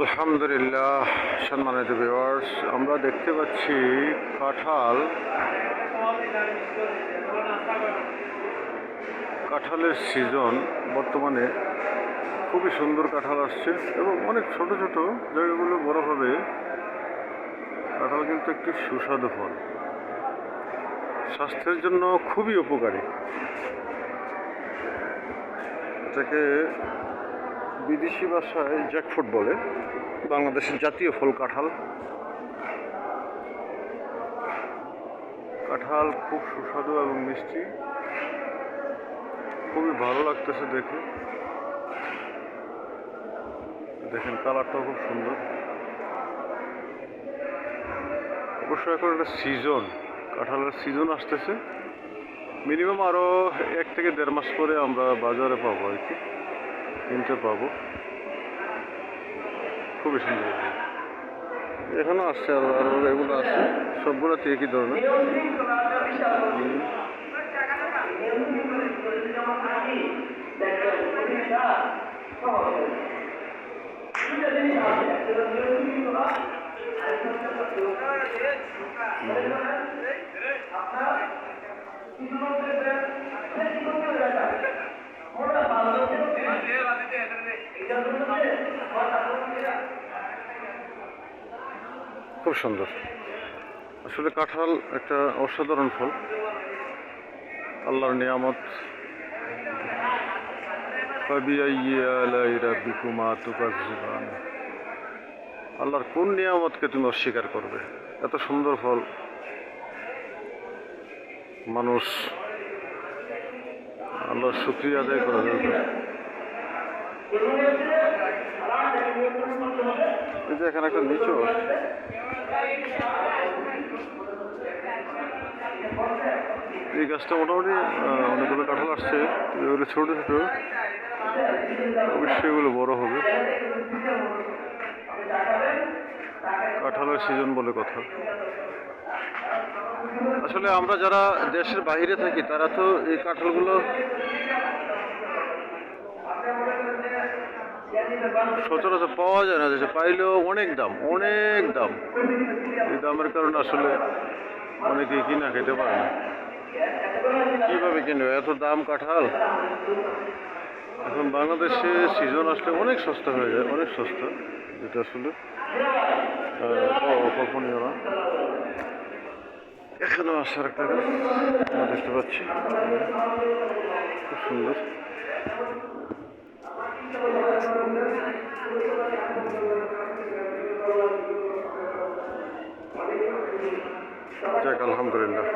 আলহামদুলিল্লাহ, সম্মানিত ভিউয়ার্স আমরা দেখতে পাচ্ছি কাঁঠাল। কাঁঠালের সিজন বর্তমানে খুবই সুন্দর কাঁঠাল আসছে এবং অনেক ছোট ছোট জায়গাগুলো বড় হবে। কাঁঠাল কিন্তু একটি সুস্বাদু ফল। স্বাস্থ্যের জন্য খুবই উপকারী। এটাকে বিদেশি ভাষায় জ্যাকফুট বলে, বাংলাদেশের জাতীয় ফল কাঁঠাল। কাঁঠাল খুব সুস্বাদু এবং মিষ্টি। খুবই ভালো লাগতেছে দেখে। দেখেন কালারটাও খুব সুন্দর। অবশ্য এখন একটা সিজন কাঁঠালের সিজন আসতেছে। মিনিমাম আরও এক থেকে দেড় মাস পরে আমরা বাজারে পাবো আর কি। কিনতে পাবো। খুবই সুন্দর এখনও আসছে আরও আরও এগুলো আছে। সবগুলোতে একই ধরনের। খুব সুন্দর। আসলে কাঁঠাল একটা অসাধারণ ফল। আল্লাহর নিয়ামত। আল্লাহর কোন নিয়ামতকে তুমি অস্বীকার করবে? এত সুন্দর ফল। মানুষ আল্লাহর শুক্রিয়া আদায় করা দরকার। এই যে এখানে একটা নিচু এই গাছটা মোটামুটি অনেকগুলো কাঁঠাল আসছে। এগুলো ছোটো ছোটো অবশ্যই এগুলো বড় হবে। কাঁঠালের সিজন বলে কথা। আসলে আমরা যারা দেশের বাইরে থাকি, তারা তো এই কাঁঠালগুলো সচরাচর পাওয়া যায় না, দেশে পাইলেও অনেক দাম অনেক দাম। এই দামের কারণে আসলে অনেকেই কিনা খেতে পারে না। কীভাবে কিনবে? এত দাম কাঁঠাল? এখন বাংলাদেশে সিজন আসলে অনেক সস্তা হয়ে যায়, অনেক সস্তা, যেটা আসলে অকল্পনীয় না। এখানেও আসার একটা দেখতে পাচ্ছি। খুব সুন্দর। যাক আলহামদুলিল্লাহ।